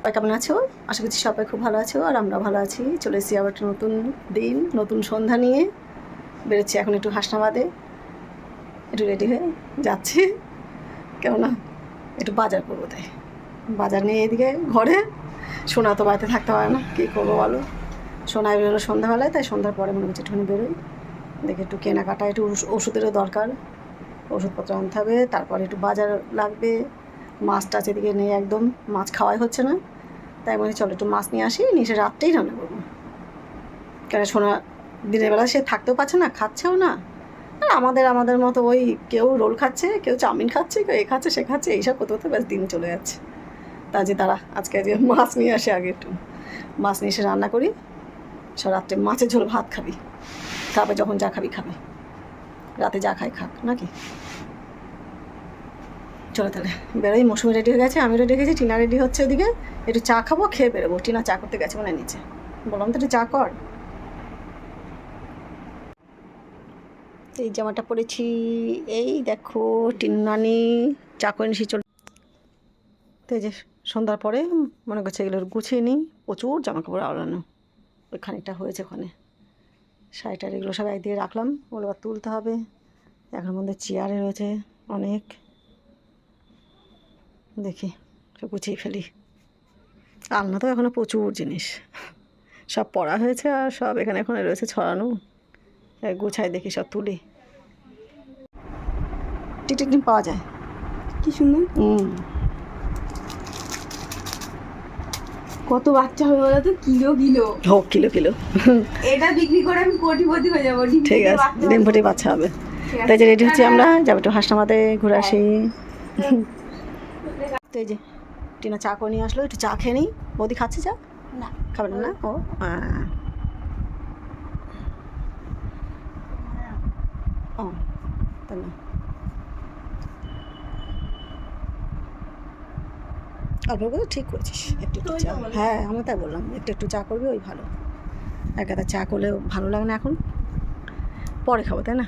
সবাই কেমন আছো? আশা করছি সবাই খুব ভালো আছো, আর আমরা ভালো আছি। চলে এসেছি আবার একটা নতুন দিন, নতুন সন্ধ্যা নিয়ে। বেরোচ্ছি এখন একটু হাসনাবাদে। একটু রেডি হয়ে যাচ্ছি। কেননা একটু বাজার করব তাই। বাজার নিয়ে এদিকে ঘরে। সোনা তো বাড়িতে থাকতে পারে না, কী করব বলো? সোনা বেরোলো সন্ধ্যাবেলায়, তাই সন্ধ্যার পরে মনে হচ্ছে একটুখানি বেরোই। দেখে একটু কেনাকাটা, একটু ওষুধেরও দরকার। ওষুধপত্র আনতে হবে, তারপরে একটু বাজার লাগবে। মাছ টাছ এদিকে নেই একদম, মাছ খাওয়াই হচ্ছে না। তাই বলে চলো একটু মাছ নিয়ে আসি, নিয়ে এসে রাত্রেই রান্না করব। কেন সোনা, দিনের বেলা সে থাকতেও পারছে না, খাচ্ছেও না। আর আমাদের আমাদের মতো ওই কেউ রোল খাচ্ছে, কেউ চাউমিন খাচ্ছে, কেউ এ খাচ্ছে, সে খাচ্ছে, এইসব করতে করতে ব্যাস দিন চলে যাচ্ছে। তা যে তারা, আজকে আজকে মাছ নিয়ে আসে আগে একটু। মাছ নিয়ে এসে রান্না করি সব রাত্রে মাছের ঝোল ভাত খাবি। তারপর যখন যা খাবি খাবি। রাতে যা খাই খাক, নাকি? চলো তাহলে, বেরোই, মৌসুমি রেডি হয়ে গেছে আমি রেডি গেছি, টিনা রেডি হচ্ছে ওদিকে একটু চা খাব, খেয়ে বেরোবো। টিনা চা করতে গেছে মানে নিচে। বললাম তো একটু চা কর। এই জামাটা পরেছি এই দেখো টিনানি চা করে নিছি চল তো এই যে সন্ধ্যার পরে, মনে করছে এগুলো গুছিয়ে নিই, প্রচুর জামা কাপড় আওড়ানো। ওই খানিকটা হয়েছে ওখানে। শাড়িটার এগুলো সব একদিকে রাখলাম, ওগুলো তুলতে হবে। এখন মধ্যে চেয়ারে রয়েছে অনেক। দেখি সব গুছিয়ে ফেলি। আলনা তো এখনও প্রচুর জিনিস। সব পড়া হয়েছে আর সব এখানে এখানে রয়েছে ছড়ানো। গুছাই দেখি সব তুলি। টিকিট ডিম পাওয়া যায়। কি সুন্দর। হুম। কত বাচ্চা হবে বলো তো? Kilo kilo. হোক কিলো কিলো। এটা বিক্রি করে আমি কোটিপতি হয়ে যাব। ঠিক আছে ডিম। ফুটে বাচ্চা হবে। তাই যে রেডি হচ্ছি আমরা যাব একটু হাসনামাতে ঘুরে আসি। তো এই যে টিনা চা করে নিয়ে আসলো একটু চা খেয়ে নিই। বৌদি খাচ্ছে চা? না। খাবে না না? ও হ্যাঁ। ও তাই না অল্প করে ঠিক করেছিস একটু একটু চা। হ্যাঁ আমি তাই বললাম একটু একটু চা করবি ওই ভালো। এক গাদা চা করলে ভালো লাগে না এখন। পরে খাব তাই না?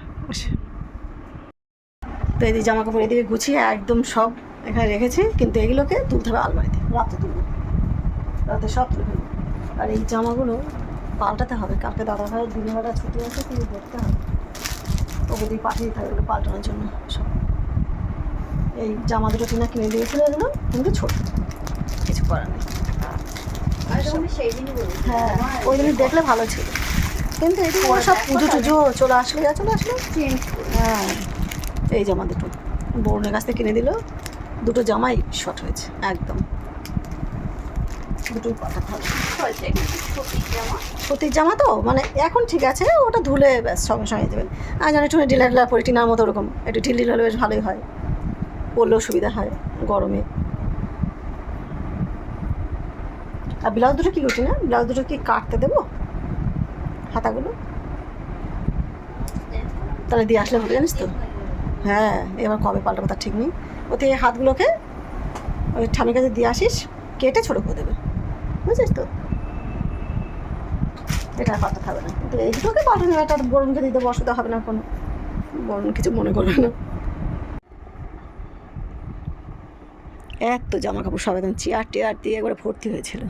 তো এই যে জামা কাপড় এদিকে গুছিয়ে একদম সব এখানে রেখেছি কিন্তু এগুলোকে তুলতে হবে আলমারিতে। রাতে তুলবো। রাতে সব তুলে আর এই জামাগুলো পাল্টাতে হবে। কালকে দাদা ভাইয়ের দিনবেলা ছুটি আছে কিন্তু দেখতে হবে। ওকে দিয়ে পাঠিয়ে দিতে হবে এগুলো পাল্টানোর জন্য সব। এই জামা দুটো কিনা কিনে দিয়েছিল এগুলো কিন্তু ছোট। কিছু করার নেই। হ্যাঁ ওই জিনিস দেখলে ভালো ছিল। কিন্তু এদিকে সব পুজো টুজো চলে আসলে চলে আসলো। হ্যাঁ এই জামা দুটো। বরুণের কাছ থেকে কিনে দিল। দুটো জামাই শর্ট হয়েছে একদম। দুটোই পাঠাতে হবে সুতির জামা তো মানে এখন ঠিক আছে ওটা ধুলে ব্যাস সঙ্গে সঙ্গে দেবেন। আর জানি একটু ঢিলা ঢিলা পরি টিনার মতো ওরকম একটু ঢিল ঢিল হলে বেশ ভালোই হয়। পরলেও সুবিধা হয় গরমে। আর ব্লাউজ দুটো কী করছি না ব্লাউজ দুটো কি কাটতে দেবো? হাতাগুলো? তাহলে দিয়ে আসলে হবে জানিস তো? হ্যাঁ এবার কবে পাল্টাবো তার ঠিক নেই। ওতে হাতগুলোকে ওই ঠামির কাছে দিয়ে আসিস, কেটে ছোটো করে দেবে। বুঝছিস তো? এটা পাল্টাতে হবে না। কিন্তু এই দুটোকে পাল্টানো একটা বরুণকে দিতে অসুবিধা হবে না কোনো। বরুণ কিছু মনে করবে না। এত জামা কাপড় সব একদম চেয়ার টেয়ার দিয়ে একবারে ভর্তি হয়েছিল।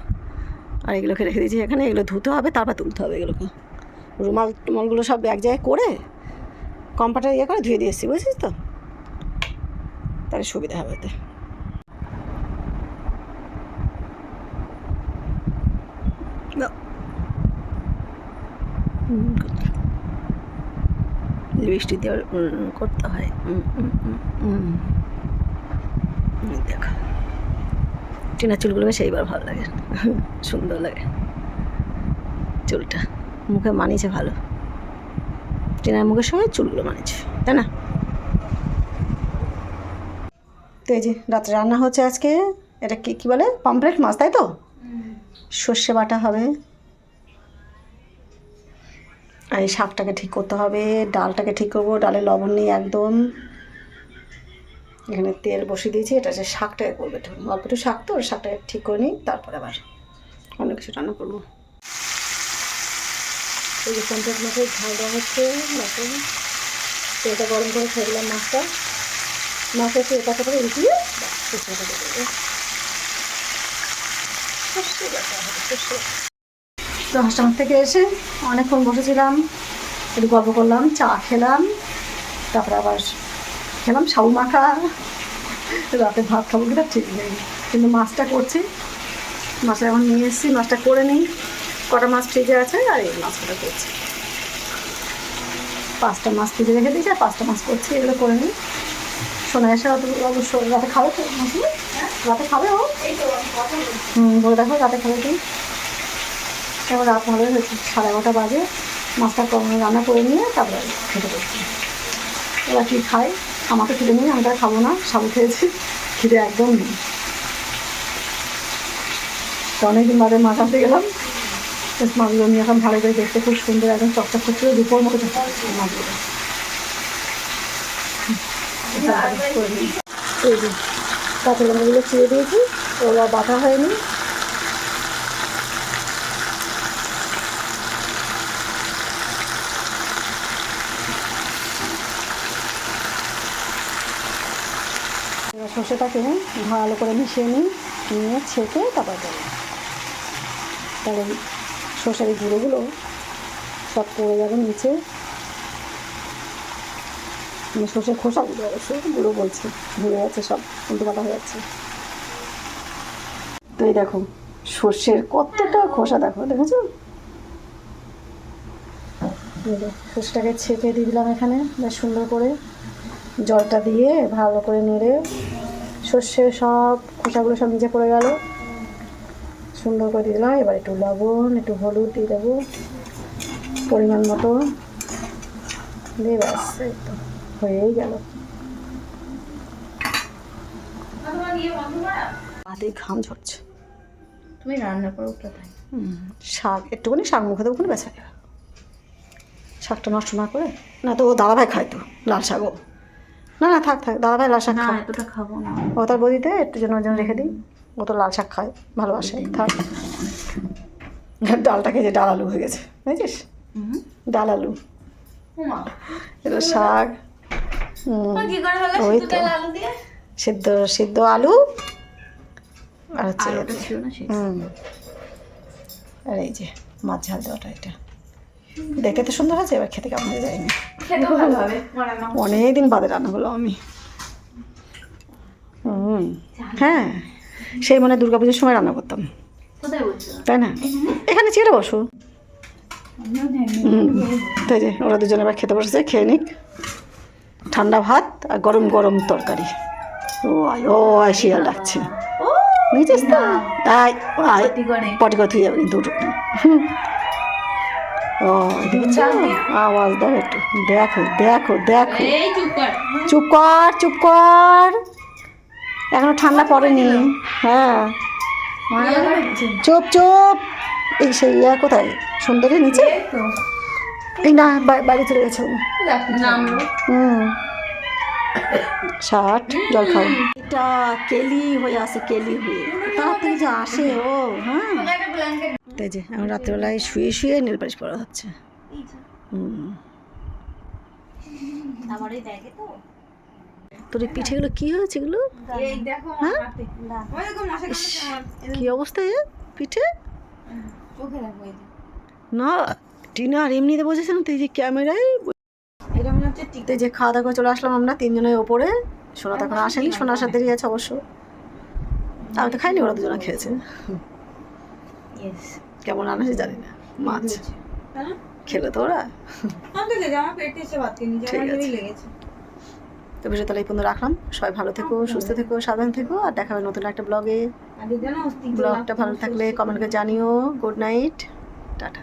আর এগুলোকে রেখে দিয়েছি এখানে, এগুলো ধুতে হবে, তারপর তুলতে হবে এগুলোকে। রুমাল টুমালগুলো সব এক জায়গায় করে কম্পাটার ইয়ে করে ধুয়ে দিয়েছি বুঝছিস তো? তাহলে সুবিধা হবে এতে লিপস্টিক দিয়ে করতে হয়। দেখো। টিনা চুলগুলো বেশ এইবার ভালো লাগে। সুন্দর লাগে। চুলটা। মুখে মানিয়েছে ভালো। টিনার মুখের সঙ্গে চুলগুলো মানিয়েছে তাই না? তো এই যে রাত্রে রান্না হচ্ছে আজকে, এটা কি কি বলে? পাম্পলেট মাছ, তাই তো? সর্ষে বাটা হবে। আর এই শাকটাকে ঠিক করতে হবে, ডালটাকে ঠিক করব, ডালে লবণ নেই একদম। এখানে তেল বসিয়ে দিয়েছি, এটা হচ্ছে শাকটাকে করবে। অল্প একটু শাক তো শাকটাকে ঠিক করে নিই, তারপরে আবার অন্য কিছু রান্না করব। এই যে পঞ্চাশ মাসের ঝাল দেওয়া হচ্ছে তেলটা গরম করে খেয়ে দিলাম মাছটা। একটু এটা করে উঠিয়ে তেজপাতা দিয়ে দেবো। তো হাসপাতাল থেকে এসে অনেকক্ষণ বসেছিলাম, একটু গল্প করলাম, চা খেলাম, তারপরে আবার খেলাম শাউ মাখা। রাতে ভাত খাব কিনা ঠিক নেই, কিন্তু মাছটা করছি। মাছটা এখন নিয়ে এসেছি, মাছটা করে নিই। কটা মাছ ফ্রিজে আছে আর এই মাছটা করছি। পাঁচটা মাছ ফ্রিজে রেখে দিয়েছি আর পাঁচটা মাছ করছি, এগুলো করে নিই। শোনা এসে অবশ্য রাতে খাবে তো মাছগুলো রাতে খাবে ও? হুম, বলে দেখো রাতে খাবে কি এবার রাত ভালোই হয়েছে সাড়ে এগারোটা বাজে। মাছটা রান্না করে নিয়ে তারপরে খেতে বসছি। এবার কী খাই? আমাকে খিদে নিয়ে আমি তার খাব না, সাবু খেয়েছি, খিদে একদম নেই। তো অনেকদিন বাদে মাছ আনতে গেলাম। মাছগুলো নিয়ে এখন ভালো করে দেখতে খুব সুন্দর, একদম চকচক করছিল, দুপুর মতো মাছগুলো। এই যে কাঁচা লঙ্কাগুলো চিড়ে দিয়েছি। ওগুলো বাটা হয়নি। সর্ষেটাকে ভালো করে মিশিয়ে নিই নিয়ে ছেঁকে তারপর দেবো তাহলে সর্ষের গুঁড়োগুলো সব পড়ে যাবে নিচে। মানে সর্ষের খোসাগুলো অবশ্য গুঁড়ো বলছে। ভুলে যাচ্ছে সব, উল্টো পাতা হয়ে যাচ্ছে। তো এই দেখো, সর্ষের কতটা খোসা দেখো, দেখেছ? সর্ষেটাকে ছেঁকে দিয়ে দিলাম এখানে, বেশ সুন্দর করে। জলটা দিয়ে ভালো করে নেড়ে সর্ষের সব খোসাগুলো সব নিচে পড়ে গেল। সুন্দর করে দিয়ে দিলাম, এবার একটু লবণ, একটু হলুদ দিয়ে দেবো পরিমাণ মতো। দিয়ে ব্যাস তো। হয়েই গেল। হাতে ঘাম ঝরছে। তুমি রান্না করো কোথায়? হুম, শাক একটুখানি শাক মুখে দেবো বেছা যাবে। শাকটা নষ্ট না করে? না তো ও দাদাভাই খায় তো লাল শাকও। না না থাক থাক দাদাভাই লাল শাক খায়। এতটা খাব না। ও তার বদিতে একটু যেন জন্য রেখে দিই। ও তো লাল শাক খায় ভালোবাসে থাক। ডালটাকে যে ডাল আলু হয়ে গেছে বুঝেছিস? ডাল আলু। এটা শাক। ওই তো। সিদ্ধ সিদ্ধ আলু আর হচ্ছে হুম। আর এই যে মাছ ঝাল দেওয়াটা এটা। দেখতে তো সুন্দর আছে এবার খেতে কেমন হয়ে যায়নি খেতে ভালো হবে মনে না অনেক দিন বাদে রান্না হলো আমি। হুম। হ্যাঁ সেই মানে দুর্গা পুজোর সময় রান্না করতাম। তাই না? এখানে? চেয়ে বসো। হুম। তাই যে ওরা দুজনে এবার খেতে বসেছে খেয়ে নিক। ঠান্ডা ভাত আর গরম গরম তরকারি। ও আয় ও আয় শিয়াল ও বুঝেছিস তো? আয় আয় পটি কথা হয়ে যাবে কিন্তু। ও আওয়াজ দাও একটু। দেখো দেখো দেখো। চুপ কর। চুপ কর এখনও ঠান্ডা পড়েনি। হ্যাঁ। চুপ চুপ। এই সেই ইয়া কোথায়? সুন্দরী নিচে? এই না বা- বাইরে চলে গেছে হুম। ষাট জল খাও। এটা কেলি হয়ে আসে কেলি হয়ে। তাড়াতাড়ি যে আসে ও হ্যাঁ। তাই যে এখন রাত্রেবেলায় শুয়ে শুয়ে নীল পালিশ পরা হচ্ছে। হুম। তোর এই পিঠেগুলো কি হয়েছে এগুলো? হ্যাঁ? কি অবস্থা পিঠে? না। টিনা আর এমনিতে বসেছে না তো এই যে ক্যামেরায় এটা মনে হচ্ছে টিক তো এই যে খাওয়া দাওয়া চলে আসলাম আমরা তিনজনের ওপরে। সোনা তো এখন আসেনি সোনা আসার দেরি আছে অবশ্য। আমি তো খাইনি ওরা দুজনে খেয়েছে। কেমন রান্না হয়েছে জানি না মাছ। হ্যাঁ? খেলো তো ওরা? তো ঠিক আছে। বিষয় তাহলে এই পর্যন্ত রাখলাম। সবাই ভালো থেকো সুস্থ থেকো সাবধান থেকো আর দেখা হবে নতুন একটা ব্লগে। ব্লগটা ভালো থাকলে কমেন্ট করে জানিও। Good night. টাটা।